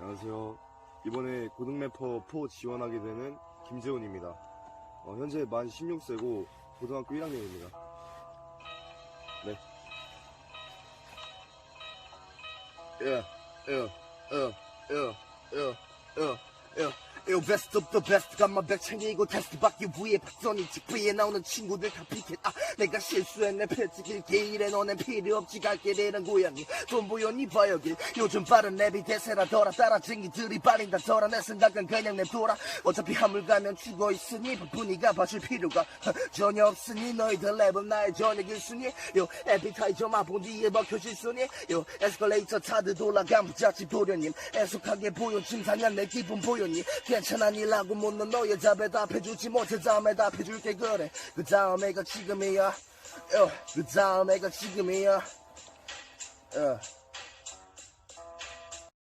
안녕하세요. 이번에 고등래퍼 4 지원하게 되는 김재훈입니다. 어, 현재 만 16세고 고등학교 1학년입니다. 네. 예, 예, 예, 예, 예, 예, 예. Yo, best of the best 가만 백 챙기고 테스트 받기 위해 박선이 직부에 나오는 친구들 다 피켓. 아 내가 실수했네 펼치길 게일에 너넨 필요 없지 갈게 되는 고양이. 돈 보였니 봐 여길. 요즘 빠른 랩이 대세라 더라 따라쟁이들이 빨린다. 더라 내 생각은 그냥 냅둬라 어차피 하물 가면 죽어 있으니 바쁘니가 봐줄 필요가 하, 전혀 없으니 너희들 랩은 나의 저녁 일순위 요 에피타이저 마본 뒤에 먹혀질 순위 요 에스컬레이터 타듯 올라간 부잣집 도련님. 애석하게 보여 짐사냥 내 기분 보였니 괜찮아 니라고 묻는 너의 답에 답해주지 못해 다음에 답해줄게 그래. 그 다음에가 지금이야. 요, 그 다음에가 지금이야. 어.